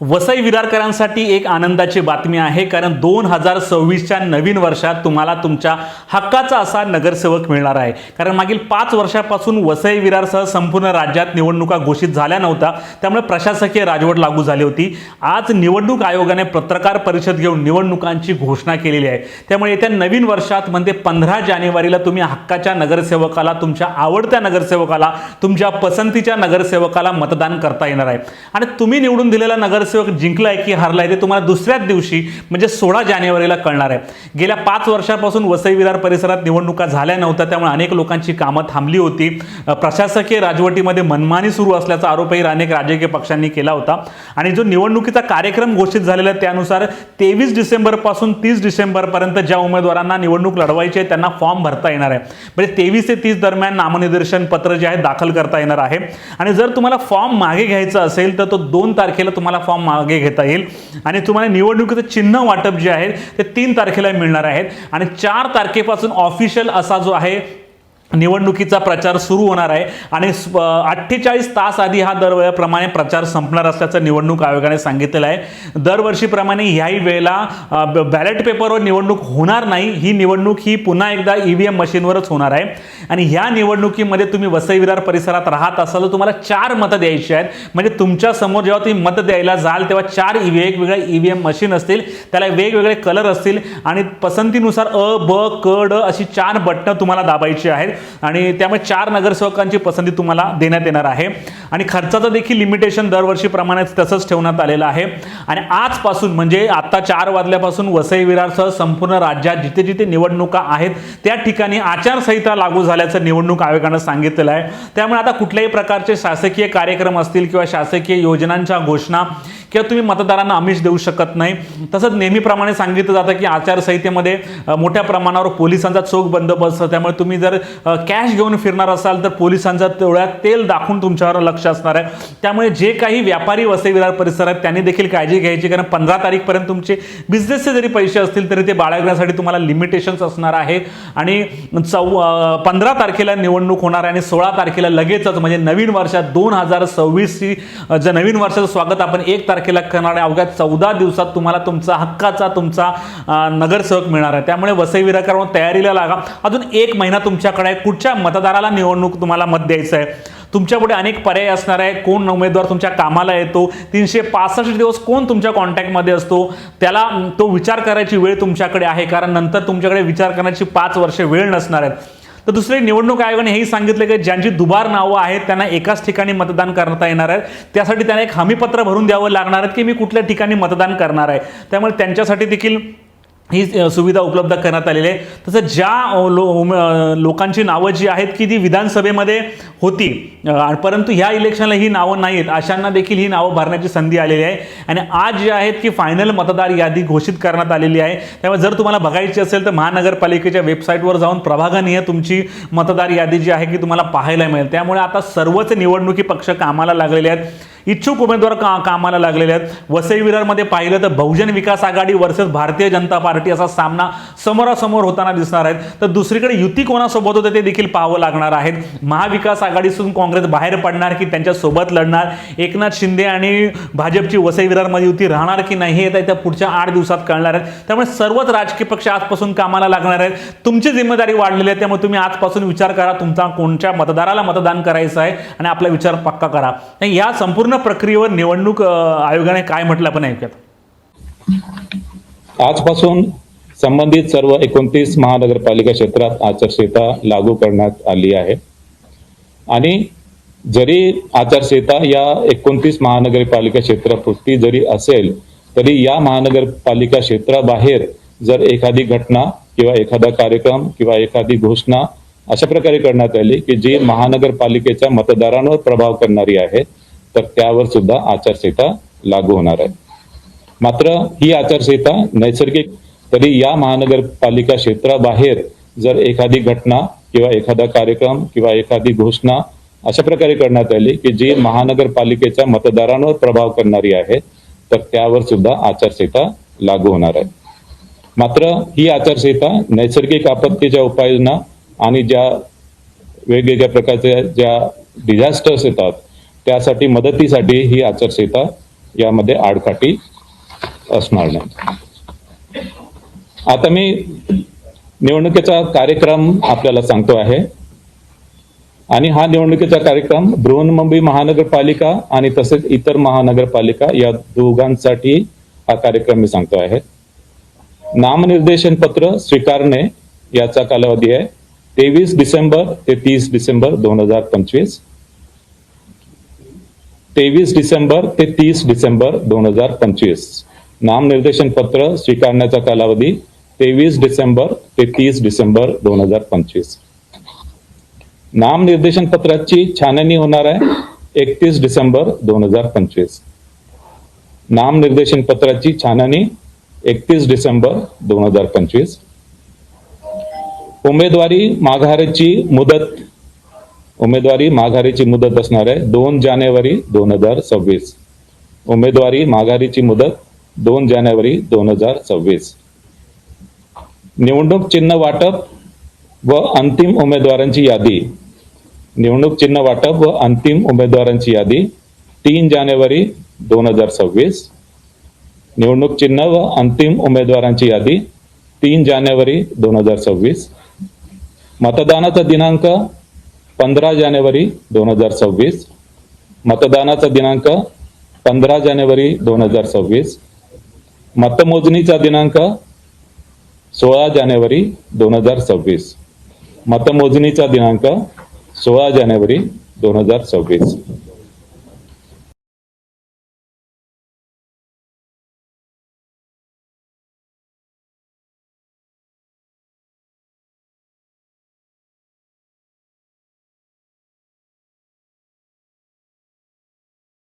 वसई विरारकरांसाठी एक आनंदाची बातमी आहे कारण दोन हजार सव्वीसच्या नवीन वर्षात तुम्हाला तुमच्या हक्काचा असा नगरसेवक मिळणार आहे. कारण मागील पाच वर्षापासून वसई विरारसह संपूर्ण राज्यात निवडणुका घोषित झाल्या नव्हत्या त्यामुळे प्रशासकीय राजवट लागू झाली होती. आज निवडणूक आयोगाने पत्रकार परिषद घेऊन निवडणुकांची घोषणा केलेली आहे. त्यामुळे येत्या नवीन वर्षात म्हणजे पंधरा जानेवारीला तुम्ही हक्काच्या नगरसेवकाला तुमच्या आवडत्या नगरसेवकाला तुमच्या पसंतीच्या नगरसेवकाला मतदान करता येणार आहे. आणि तुम्ही निवडून दिलेला नगरसेवक जिंकलाय की हरलाय ते तुम्हाला दुसऱ्याच दिवशी म्हणजे सोळा जानेवारीला कळणार आहे. गेल्या पाच वर्षापासून वसई विरार परिसरात निवडणुका झाल्या नव्हत्या त्यामुळे अनेक लोकांची कामं थांबली होती. प्रशासकीय राजवटीमध्ये मनमानी सुरू असल्याचा आरोपही अनेक राजकीय पक्षांनी केला होता. आणि जो निवडणुकीचा कार्यक्रम घोषित झालेला आहे त्यानुसार तेवीस डिसेंबरपासून तीस डिसेंबरपर्यंत ज्या उमेदवारांना निवडणूक लढवायची आहे त्यांना फॉर्म भरता येणार आहे. म्हणजे तेवीस ते तीस दरम्यान नामनिर्देशन पत्र जे आहे दाखल करता येणार आहे. आणि जर तुम्हाला फॉर्म मागे घ्यायचा असेल तर तो दोन तारखेला तुम्हाला फॉर्म मागे घेता येईल. आणि तुम्हाला निवडणुकीचं चिन्ह वाटप जे आहे ते तीन तारखेला मिळणार आहेत. आणि चार तारखेपासून ऑफिशियल असा जो आहे निवडणुकीचा प्रचार सुरू होणार आहे. आणि अठ्ठेचाळीस तास आधी हा दरवेळेप्रमाणे प्रचार संपणार असल्याचं निवडणूक आयोगाने सांगितलेलं आहे. दरवर्षीप्रमाणे ह्याही वेळेला बॅलेट पेपरवर निवडणूक होणार नाही. ही निवडणूक ही पुन्हा एकदा ई व्ही एम मशीनवरच होणार आहे. आणि ह्या निवडणुकीमध्ये तुम्ही वसई विरार परिसरात राहत असाल तर तुम्हाला चार मतं द्यायची आहेत. म्हणजे तुमच्यासमोर जेव्हा तुम्ही मतं द्यायला जाल तेव्हा चार ई वेगवेगळ्या ई व्ही एम मशीन असतील. त्याला वेगवेगळे कलर असतील. आणि पसंतीनुसार अ ब क ड अशी चार बटणं तुम्हाला दाबायची आहेत. आणि त्यामुळे चार नगरसेवकांची पसंती तुम्हाला देण्यात येणार आहे. आणि खर्चाचं देखील लिमिटेशन दरवर्षीप्रमाणेच तसंच ठेवण्यात आलेलं आहे. आणि आजपासून म्हणजे आत्ता चार वाजल्यापासून वसई विरारसह संपूर्ण राज्यात जिथे जिथे निवडणुका आहेत त्या ठिकाणी आचारसंहिता लागू झाल्याचं निवडणूक आयोगानं सांगितलेलं आहे. त्यामुळे आता कुठल्याही प्रकारचे शासकीय कार्यक्रम असतील किंवा शासकीय योजनांच्या घोषणा किंवा तुम्ही मतदारांना आमिष देऊ शकत नाही. तसंच नेहमीप्रमाणे सांगितलं जातं की आचारसंहितेमध्ये मोठ्या प्रमाणावर पोलिसांचा चोख बंदोबस्त त्यामुळे तुम्ही जर कॅश घेऊन फिरणार असाल तर पोलिसांचा तेवढ्या तेल दाखवून तुमच्यावर लक्ष असणार आहे. त्यामुळे जे काही व्यापारी वसई विरार परिसरात त्यांनी देखील काळजी घ्यायची. कारण पंधरा तारीखपर्यंत तुमचे बिझनेसचे जरी पैसे असतील तरी ते बाळगण्यासाठी तुम्हाला लिमिटेशन्स असणार आहे आणि चौ पंधरा तारखेला निवडणूक होणार आहे आणि सोळा तारखेला लगेचच म्हणजे नवीन वर्षात दोन हजार सव्वीसची नवीन वर्षाचं स्वागत आपण एक तारखे तारखेला करणार आहे. अवघ्या चौदा दिवसात तुम्हाला तुमचा हक्काचा तुमचा नगरसेवक मिळणार आहे. त्यामुळे वसई विराकार तयारीला लागा. अजून एक महिना तुमच्याकडे आहे. कुठच्या मतदाराला निवडणूक तुम्हाला मत द्यायचं आहे? तुमच्यापुढे अनेक पर्याय असणार आहे. कोण उमेदवार तुमच्या कामाला येतो? तीनशे पासष्ट दिवस कोण तुमच्या कॉन्टॅक्टमध्ये असतो? त्याला तो विचार करायची वेळ तुमच्याकडे आहे. कारण नंतर तुमच्याकडे विचार करण्याची पाच वर्षे वेळ नसणार आहेत. तर दुसरे निवडणूक आयोगाने हेही सांगितलं की ज्यांची दुबार नावं आहेत त्यांना एकाच ठिकाणी मतदान करता येणार आहे त्यासाठी त्यांना एक हमीपत्र भरून द्यावं लागणार आहे की मी कुठल्या ठिकाणी मतदान करणार आहे. त्यामुळे त्यांच्यासाठी देखील ही सुविधा उपलब्ध करण्यात आलेली आहे. तसं ज्या लो लोकांची नावं जी आहेत की ती विधानसभेमध्ये होती परंतु ह्या इलेक्शनला ही नावं नाही आहेत अशांना देखील ही नावं भरण्याची संधी आलेली आहे. आणि आज जे आहेत की फायनल मतदार यादी घोषित करण्यात आलेली आहे. त्यामुळे जर तुम्हाला बघायची असेल तर महानगरपालिकेच्या वेबसाईटवर जाऊन प्रभागानीय तुमची मतदार यादी जी आहे की तुम्हाला पाहायला मिळेल. त्यामुळे आता सर्वच निवडणुकी पक्ष कामाला लागलेले आहेत. इच्छुक उमेदवार का कामाला लागलेले आहेत? वसई विरारमध्ये पाहिलं तर बहुजन विकास आघाडी वर्सेस भारतीय जनता पार्टी असा सामना समोरासमोर होताना दिसणार आहेत. तर दुसरीकडे युती कोणासोबत होते ते देखील पाहावं लागणार आहेत. महाविकास आघाडीतून काँग्रेस बाहेर पडणार की त्यांच्यासोबत लढणार? एकनाथ शिंदे आणि भाजपची वसई विरारमध्ये युती राहणार की नाही हे त्या पुढच्या आठ दिवसात कळणार आहेत. त्यामुळे सर्वच राजकीय पक्ष आजपासून कामाला लागणार आहेत. तुमची जिम्मेदारी वाढलेली आहे त्यामुळे तुम्ही आजपासून विचार करा. तुमचा कोणत्या मतदाराला मतदान करायचं आहे आणि आपला विचार पक्का करा. आणि या संपूर्ण प्रक्रियेवर निवडणूक आयोगाने काय म्हटलं आपण ऐकूयात. आजपासून संबंधित सर्व एकोणतीस महानगरपालिका क्षेत्रात आचारसंहिता लागू करण्यात आली आहे. आणि जरी आचारसंहिता या एकोणतीस महानगरपालिका क्षेत्रापुरती जरी असेल तरी या महानगरपालिका क्षेत्राबाहेर जर एखादी घटना किंवा एखादा कार्यक्रम किंवा एखादी घोषणा अशा प्रकारे करण्यात आली की जी महानगरपालिकेच्या मतदारांवर प्रभाव करणारी आहे तर त्यावर सुद्धा आचारसंहिता लागू होणार आहे. मात्र ही आचारसंहिता नैसर्गिक तरी या महानगरपालिका क्षेत्राबाहेर जर एखादी घटना किंवा एखादा कार्यक्रम किंवा एखादी घोषणा अशा प्रकारे करण्यात आली की जी महानगरपालिकेच्या मतदारांवर प्रभाव करणारी आहे तर त्यावर सुद्धा आचारसंहिता लागू होणार आहे. मात्र ही आचारसंहिता नैसर्गिक आपत्तीच्या उपाययोजना आणि ज्या वेगवेगळ्या प्रकारच्या ज्या डिझास्टर्स येतात त्यासाठी मदतीसाठी ही आचारसंहिता यामध्ये आडकाठी असणार नाही. आता मी निवडणुकीचा कार्यक्रम आपल्याला सांगतो आहे. आणि हा निवडणुकीचा कार्यक्रम बृहन्मुंबई महानगरपालिका आणि तसेच इतर महानगरपालिका या दोघांसाठी हा कार्यक्रम मी सांगतो आहे. नामनिर्देशन पत्र स्वीकारणे याचा कालावधी आहे. तेवीस डिसेंबर ते तीस डिसेंबर दोन हजार पंचवीस. तेवीस डिसेंबर ते तीस डिसेंबर दोन हजार पंचवीस. नामनिर्देशन पत्र स्वीकारण्याचा कालावधी तेवीस डिसेंबर ते तीस डिसेंबर दोन हजार पंचवीस. नामनिर्देशन पत्राची छाननी होणार आहे एकतीस डिसेंबर दोन हजार पंचवीस. नामनिर्देशन पत्राची छाननी एकतीस डिसेंबर दोन हजार पंचवीस. उमेदवारी माघारीची मुदत उमेदवारी माघारीची मुदत असणार आहे. दोन जानेवारी दोन हजार सव्वीस. उमेदवारी माघारीची मुदत दोन जानेवारी दोन हजार सव्वीस. निवडणूक चिन्ह वाटप व अंतिम उमेदवारांची यादी. निवडणूक चिन्ह वाटप व अंतिम उमेदवारांची यादी तीन जानेवारी दोन हजार सव्वीस. निवडणूक चिन्ह व अंतिम उमेदवारांची यादी तीन जानेवारी दोन हजार सव्वीस. मतदानाचा दिनांक पंधरा जानेवारी दोन हजार सव्वीस. मतदानाचा दिनांक पंधरा जानेवारी दोन हजार सव्वीस. मतमोजणीचा दिनांक सोळा जानेवारी दोन हजार सव्वीस. मतमोजणीचा दिनांक सोळा जानेवारी दोन हजार सव्वीस.